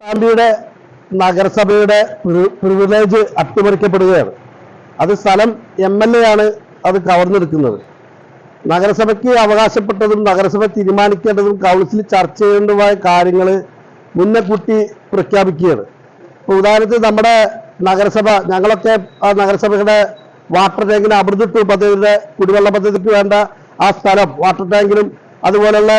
പട്ടാമ്പിയുടെ നഗരസഭയുടെ പ്രി- പ്രിവിലേജ് അട്ടിമറിക്കപ്പെടുകയാണ്. അത് സ്ഥലം എം എൽ എ ആണ് അത് കവർന്നെടുക്കുന്നത് നഗരസഭയ്ക്ക് അവകാശപ്പെട്ടതും നഗരസഭ തീരുമാനിക്കേണ്ടതും കൗൺസിൽ ചർച്ച ചെയ്യേണ്ടതുമായ കാര്യങ്ങൾ മുന്നേ കൂട്ടി പ്രഖ്യാപിക്കുകയാണ്. ഇപ്പൊ ഉദാഹരണത്തിന് നമ്മുടെ നഗരസഭ ഞങ്ങളൊക്കെ ആ നഗരസഭയുടെ വാട്ടർ ടാങ്കിന് അമൃതത്വ പദ്ധതിയുടെ കുടിവെള്ള പദ്ധതിക്ക് വേണ്ട ആ സ്ഥലം വാട്ടർ ടാങ്കിനും അതുപോലെയുള്ള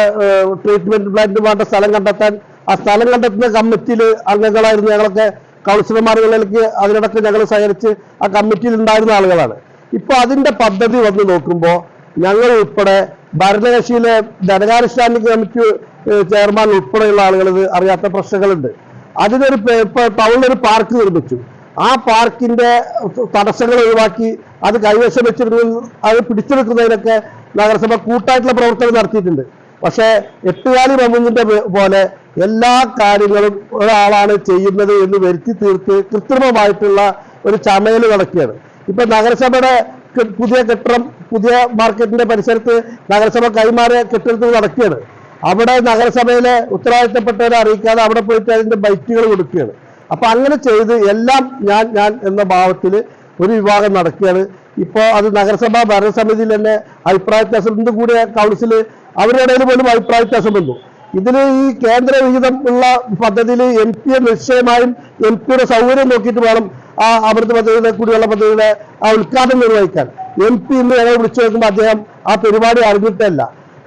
ട്രീറ്റ്മെന്റ് പ്ലാന്റിനും വേണ്ട സ്ഥലം കണ്ടെത്താൻ ആ സ്ഥലം കണ്ടെത്തുന്ന കമ്മിറ്റിയിൽ അംഗങ്ങളായിരുന്നു ഞങ്ങളൊക്കെ കൗൺസിലർമാരുകളിലേക്ക് അതിനിടയ്ക്ക് ഞങ്ങൾ സഹകരിച്ച് ആ കമ്മിറ്റിയിൽ ഉണ്ടായിരുന്ന ആളുകളാണ്. ഇപ്പൊ അതിന്റെ പദ്ധതി വന്ന് നോക്കുമ്പോൾ ഞങ്ങൾ ഉൾപ്പെടെ ഭരണകക്ഷിയിലെ ധനകാര്യ സ്റ്റാൻഡിംഗ് കമ്മിറ്റി ചെയർമാൻ ഉൾപ്പെടെയുള്ള ആളുകൾ ഇത് അറിയാത്ത പ്രശ്നങ്ങളുണ്ട്. അതിനൊരു ടൗണിലൊരു പാർക്ക് നിർമ്മിച്ചു. ആ പാർക്കിന്റെ തടസ്സങ്ങൾ ഒഴിവാക്കി അത് കൈവശം വെച്ചിരുന്ന അത് പിടിച്ചെടുക്കുന്നതിനൊക്കെ നഗരസഭ കൂട്ടായിട്ടുള്ള പ്രവർത്തനം നടത്തിയിട്ടുണ്ട്. പക്ഷേ എട്ടുകാലി മമ്മുങ്ങിന്റെ പോലെ എല്ലാ കാര്യങ്ങളും ഒരാളാണ് ചെയ്യുന്നത് എന്ന് വരുത്തി തീർത്ത് കൃത്രിമമായിട്ടുള്ള ഒരു ചമയൽ നടക്കുകയാണ്. ഇപ്പൊ നഗരസഭയുടെ പുതിയ കെട്ടിടം പുതിയ മാർക്കറ്റിന്റെ പരിസരത്ത് നഗരസഭ കൈമാറിയ കെട്ടിടത്തിൽ നടക്കുകയാണ്. അവിടെ നഗരസഭയിലെ ഉത്തരവാദിത്തപ്പെട്ടവരെ അറിയിക്കാതെ അവിടെ പോയിട്ട് അതിന്റെ ബൈറ്റുകൾ കൊടുക്കുകയാണ്. അപ്പൊ അങ്ങനെ ചെയ്ത് എല്ലാം ഞാൻ ഞാൻ എന്ന ഭാവത്തിൽ ഒരു വിഭാഗം നടക്കുകയാണ്. ഇപ്പോൾ അത് നഗരസഭാ ഭരണസമിതിയിൽ തന്നെ അഭിപ്രായ വ്യത്യാസം കൂടിയ കൗൺസിൽ അവരുടെ ഇടയിൽ പോലും അഭിപ്രായ വ്യത്യാസം വന്നു. ഇതിൽ ഈ കേന്ദ്ര വിഹിതം ഉള്ള പദ്ധതിയിൽ എം പിയെ നിശ്ചയമായും എം പിയുടെ സൗകര്യം നോക്കിയിട്ട് വേണം ആ അമൃത് പദ്ധതിയുടെ കുടിവെള്ള പദ്ധതിയുടെ ആ ഉദ്ഘാടനം നിർവഹിക്കാൻ. എം പി ഇന്ന് ഞങ്ങൾ വിളിച്ചു നോക്കുമ്പോൾ അദ്ദേഹം ആ പരിപാടി അറിഞ്ഞിട്ടല്ല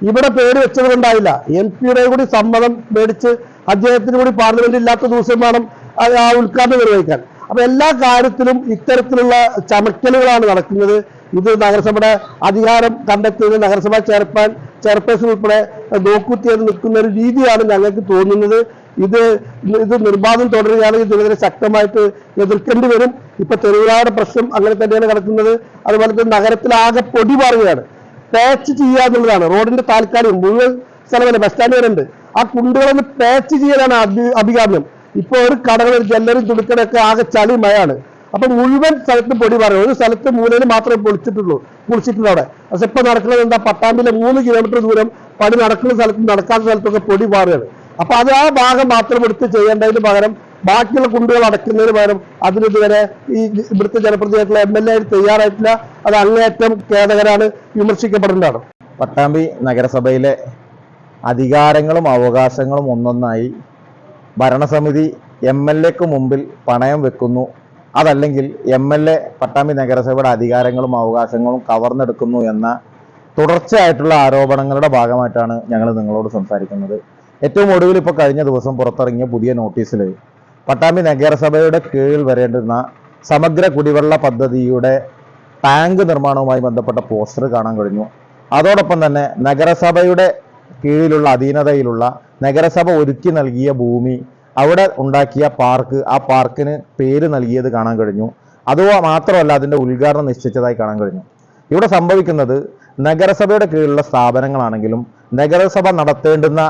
ഇവിടെ പേര് വെച്ചത് കൊണ്ടായില്ല. എം പിയുടെ കൂടി സമ്മതം മേടിച്ച് അദ്ദേഹത്തിന് കൂടി പാർലമെന്റ് ഇല്ലാത്ത ദിവസം വേണം ആ ഉദ്ഘാടനം നിർവഹിക്കാൻ. അപ്പൊ എല്ലാ കാര്യത്തിലും ഇത്തരത്തിലുള്ള ചമക്കലുകളാണ് നടക്കുന്നത്. ഇത് നഗരസഭയുടെ അധികാരം കണ്ടെത്തുന്നത് നഗരസഭാ ചെയർമാൻ ചെയർപേഴ്സൺ ഉൾപ്പെടെ നോക്കുത്തിയത് നിൽക്കുന്ന ഒരു രീതിയാണ് ഞങ്ങൾക്ക് തോന്നുന്നത്. ഇത് ഇത് നിർബാധം തുടരുകയാണെങ്കിൽ ഇതിനെതിരെ ശക്തമായിട്ട് എതിർക്കേണ്ടി വരും. ഇപ്പൊ തെരുവിലാട് പ്രശ്നം അങ്ങനെ തന്നെയാണ് കിടക്കുന്നത്. അതുപോലെ തന്നെ നഗരത്തിലാകെ പൊടി പാറുകയാണ്. പാച്ച് ചെയ്യുക എന്നുള്ളതാണ്. റോഡിന്റെ താൽക്കാലികം മുഴുവൻ സ്ഥലമല്ല ബസ് സ്റ്റാൻഡ് വരെ ഉണ്ട്. ആ കുണ്ടുകളൊന്ന് പാച്ച് ചെയ്യാനാണ് അഭി അഭികാമ്യം. ഇപ്പൊ ഒരു കടകൾ ജല്ലറും തുടുക്കടൊക്കെ ആകെ ചളി മയാണ് അപ്പൊ മുഴുവൻ സ്ഥലത്ത് പൊടി പറയും. ഒരു സ്ഥലത്ത് മൂലയിൽ മാത്രമേ പൊളിച്ചിട്ടുള്ളൂ പൊളിച്ചിട്ടുണ്ട് അവിടെ. പക്ഷെ ഇപ്പൊ നടക്കുന്നത് എന്താ? പട്ടാമ്പിലെ മൂന്ന് കിലോമീറ്റർ ദൂരം പണി നടക്കുന്ന സ്ഥലത്തും നടക്കാത്ത സ്ഥലത്തൊക്കെ പൊടി പാറുകയാണ് അപ്പൊ അത് ആ ഭാഗം മാത്രം എടുത്ത് ചെയ്യേണ്ടതിന് പകരം ബാക്കിയുള്ള കുണ്ടുകൾ അടയ്ക്കുന്നതിന് പകരം അതിനിതുവരെ ഈ ഇവിടുത്തെ ജനപ്രതിനിധികളെ എം എൽ എ തയ്യാറായിട്ടില്ല. അത് അങ്ങേയറ്റം ഖേദകരാണ് വിമർശിക്കപ്പെടേണ്ടതാണ്. പട്ടാമ്പി നഗരസഭയിലെ അധികാരങ്ങളും അവകാശങ്ങളും ഒന്നൊന്നായി ഭരണസമിതി എം എൽ എക്ക് മുമ്പിൽ പണയം വെക്കുന്നു. അതല്ലെങ്കിൽ എം എൽ എ പട്ടാമ്പി നഗരസഭയുടെ അധികാരങ്ങളും അവകാശങ്ങളും കവർന്നെടുക്കുന്നു എന്ന തുടർച്ചയായിട്ടുള്ള ആരോപണങ്ങളുടെ ഭാഗമായിട്ടാണ് ഞങ്ങൾ നിങ്ങളോട് സംസാരിക്കുന്നത്. ഏറ്റവും ഒടുവിൽ ഇപ്പോൾ കഴിഞ്ഞ ദിവസം പുറത്തിറങ്ങിയ പുതിയ നോട്ടീസിൽ പട്ടാമ്പി നഗരസഭയുടെ കീഴിൽ വരേണ്ടുന്ന സമഗ്ര കുടിവെള്ള പദ്ധതിയുടെ ടാങ്ക് നിർമ്മാണവുമായി ബന്ധപ്പെട്ട പോസ്റ്റർ കാണാൻ കഴിഞ്ഞു. അതോടൊപ്പം തന്നെ നഗരസഭയുടെ കീഴിലുള്ള അധീനതയിലുള്ള നഗരസഭ ഒരുക്കി നൽകിയ ഭൂമി അവിടെ ഉണ്ടാക്കിയ പാർക്ക് ആ പാർക്കിന് പേര് നൽകിയത് കാണാൻ കഴിഞ്ഞു. അത് മാത്രമല്ല അതിന്റെ ഉദ്ഘാടനം നിശ്ചയിച്ചതായി കാണാൻ കഴിഞ്ഞു. ഇവിടെ സംഭവിക്കുന്നത് നഗരസഭയുടെ കീഴിലുള്ള സ്ഥാപനങ്ങളാണെങ്കിലും നഗരസഭ നടത്തേണ്ടുന്ന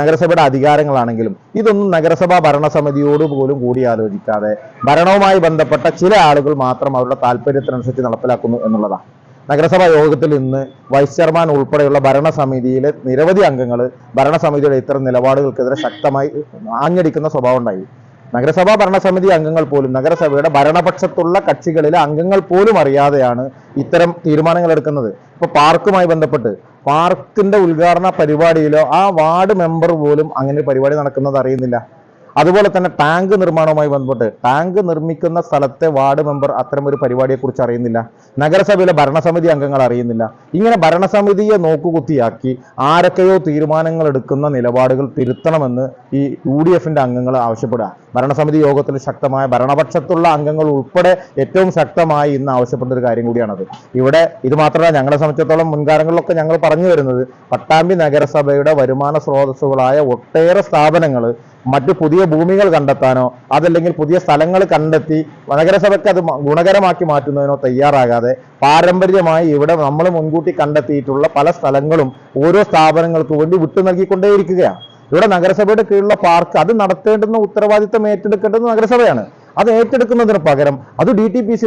നഗരസഭയുടെ അധികാരങ്ങളാണെങ്കിലും ഇതൊന്നും നഗരസഭാ ഭരണസമിതിയോട് പോലും കൂടിയാലോചിക്കാതെ ഭരണവുമായി ബന്ധപ്പെട്ട ചില ആളുകൾ മാത്രം അവരുടെ താല്പര്യത്തിനനുസരിച്ച് നടപ്പിലാക്കുന്നു എന്നുള്ളതാണ്. നഗരസഭാ യോഗത്തിൽ ഇന്ന് വൈസ് ചെയർമാൻ ഉൾപ്പെടെയുള്ള ഭരണസമിതിയിലെ നിരവധി അംഗങ്ങൾ ഭരണസമിതിയുടെ ഇത്തരം നിലപാടുകൾക്കെതിരെ ശക്തമായി ആഞ്ഞടിക്കുന്ന സ്വഭാവം ഉണ്ടായി. നഗരസഭാ ഭരണസമിതി അംഗങ്ങൾ പോലും നഗരസഭയുടെ ഭരണപക്ഷത്തുള്ള കക്ഷികളിലെ അംഗങ്ങൾ പോലും അറിയാതെയാണ് ഇത്തരം തീരുമാനങ്ങൾ എടുക്കുന്നത്. ഇപ്പൊ പാർക്കുമായി ബന്ധപ്പെട്ട് പാർക്കിന്റെ ഉദ്ഘാടന പരിപാടിയിലോ ആ വാർഡ് മെമ്പർ പോലും അങ്ങനെ പരിപാടി നടക്കുന്നത് അറിയുന്നില്ല. അതുപോലെ തന്നെ ടാങ്ക് നിർമ്മാണവുമായി ബന്ധപ്പെട്ട് ടാങ്ക് നിർമ്മിക്കുന്ന സ്ഥലത്തെ വാർഡ് മെമ്പർ അത്തരം ഒരു പരിപാടിയെക്കുറിച്ച് അറിയുന്നില്ല. നഗരസഭയിലെ ഭരണസമിതി അംഗങ്ങൾ അറിയുന്നില്ല. ഇങ്ങനെ ഭരണസമിതിയെ നോക്കുകുത്തിയാക്കി ആരൊക്കെയോ തീരുമാനങ്ങൾ എടുക്കുന്ന നിലപാടുകൾ തിരുത്തണമെന്ന് ഈ യു ഡി എഫിന്റെ അംഗങ്ങൾ ആവശ്യപ്പെടുക. ഭരണസമിതി യോഗത്തിൽ ശക്തമായ ഭരണപക്ഷത്തുള്ള അംഗങ്ങൾ ഉൾപ്പെടെ ഏറ്റവും ശക്തമായി ഇന്ന് ആവശ്യപ്പെടുന്ന ഒരു കാര്യം കൂടിയാണത്. ഇവിടെ ഇത് മാത്രമല്ല ഞങ്ങളെ സംബന്ധിച്ചിടത്തോളം മുൻകാലങ്ങളിലൊക്കെ ഞങ്ങൾ പറഞ്ഞു വരുന്നത് പട്ടാമ്പി നഗരസഭയുടെ വരുമാന സ്രോതസ്സുകളായ ഒട്ടേറെ സ്ഥാപനങ്ങൾ മറ്റു പുതിയ ഭൂമികൾ കണ്ടെത്താനോ അതല്ലെങ്കിൽ പുതിയ സ്ഥലങ്ങൾ കണ്ടെത്തി നഗരസഭയ്ക്ക് അത് ഗുണകരമാക്കി മാറ്റുന്നതിനോ തയ്യാറാകാതെ പാരമ്പര്യമായി ഇവിടെ നമ്മൾ മുൻകൂട്ടി കണ്ടെത്തിയിട്ടുള്ള പല സ്ഥലങ്ങളും ഓരോ സ്ഥാപനങ്ങൾക്ക് വേണ്ടി വിട്ടു നൽകിക്കൊണ്ടേയിരിക്കുകയാണ്. ഇവിടെ നഗരസഭയുടെ കീഴിലുള്ള പാർക്ക് അത് നടത്തേണ്ടുന്ന ഉത്തരവാദിത്തം ഏറ്റെടുക്കേണ്ടത് നഗരസഭയാണ്. അത് ഏറ്റെടുക്കുന്നതിന് പകരം അത് ഡി ടി പി സി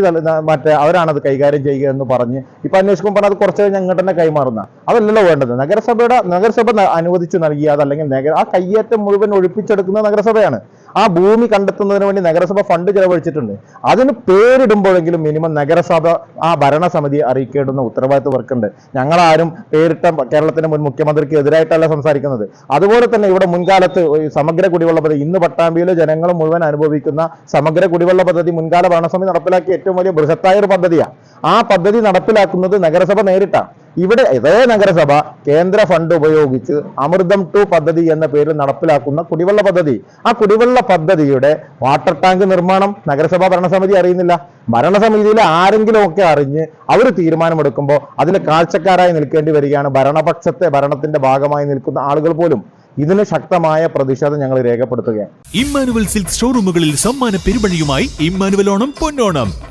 മറ്റേ അവരാണ് അത് കൈകാര്യം ചെയ്യുക എന്ന് പറഞ്ഞ് ഇപ്പൊ അന്വേഷിക്കുമ്പോൾ അത് കുറച്ച് കഴിഞ്ഞ് അങ്ങോട്ട് തന്നെ കൈമാറുന്ന. അതല്ലല്ലോ വേണ്ടത്. നഗരസഭയുടെ നഗരസഭ അനുവദിച്ചു നൽകിയ അതല്ലെങ്കിൽ ആ കയ്യേറ്റം മുഴുവൻ ഒഴിപ്പിച്ചെടുക്കുന്നത് നഗരസഭയാണ്. ആ ഭൂമി കണ്ടെത്തുന്നതിന് വേണ്ടി നഗരസഭ ഫണ്ട് ചെലവഴിച്ചിട്ടുണ്ട്. അതിന് പേരിടുമ്പോഴെങ്കിലും മിനിമം നഗരസഭ ആ ഭരണസമിതി അറിയിക്കേണ്ടുന്ന ഉത്തരവാദിത്വം അവർക്കുണ്ട് ഞങ്ങളാരും പേരിട്ട കേരളത്തിന്റെ മുൻ മുഖ്യമന്ത്രിക്ക് എതിരായിട്ടല്ല സംസാരിക്കുന്നത്. അതുപോലെ തന്നെ ഇവിടെ മുൻകാലത്ത് സമഗ്ര കുടിവെള്ള പദ്ധതി ഇന്ന് പട്ടാമ്പിയിലെ ജനങ്ങൾ മുഴുവൻ അനുഭവിക്കുന്ന സമഗ്ര കുടിവെള്ള പദ്ധതി മുൻകാല ഭരണസമിതി നടപ്പിലാക്കിയ ഏറ്റവും വലിയ ബൃഹത്തായ ഒരു പദ്ധതിയാണ് ആ പദ്ധതി നടപ്പിലാക്കുന്നത് നഗരസഭ നേരിട്ടാണ് ഇവിടെ ഇതേ നഗരസഭ കേന്ദ്ര ഫണ്ട് ഉപയോഗിച്ച് അമൃതം ടു പദ്ധതി എന്ന പേരിൽ നടപ്പിലാക്കുന്ന കുടിവെള്ള പദ്ധതി. ആ കുടിവെള്ള പദ്ധതിയുടെ വാട്ടർ ടാങ്ക് നിർമ്മാണം നഗരസഭാ ഭരണസമിതി അറിയുന്നില്ല. ഭരണസമിതിയിൽ ആരെങ്കിലും ഒക്കെ അറിഞ്ഞ് അവർ തീരുമാനമെടുക്കുമ്പോൾ അതിന് കാഴ്ചക്കാരായി നിൽക്കേണ്ടി വരികയാണ്. ഭരണപക്ഷത്തെ ഭരണത്തിന്റെ ഭാഗമായി നിൽക്കുന്ന ആളുകൾ പോലും. ഇതിന് ശക്തമായ പ്രതിഷേധം ഞങ്ങൾ രേഖപ്പെടുത്തുകയാണ്. ഇമ്മാനുവൽ സിൽക്ക് ഷോറൂമുകളിൽ സമ്മാന പെരുമഴിയുമായി Emmanuel Onam Ponnonam.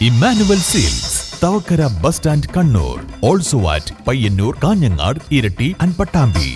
Emmanuel sales Thavakkara bus stand Kannur. Also at Payyanur Kanhangad Iritty and Pattambi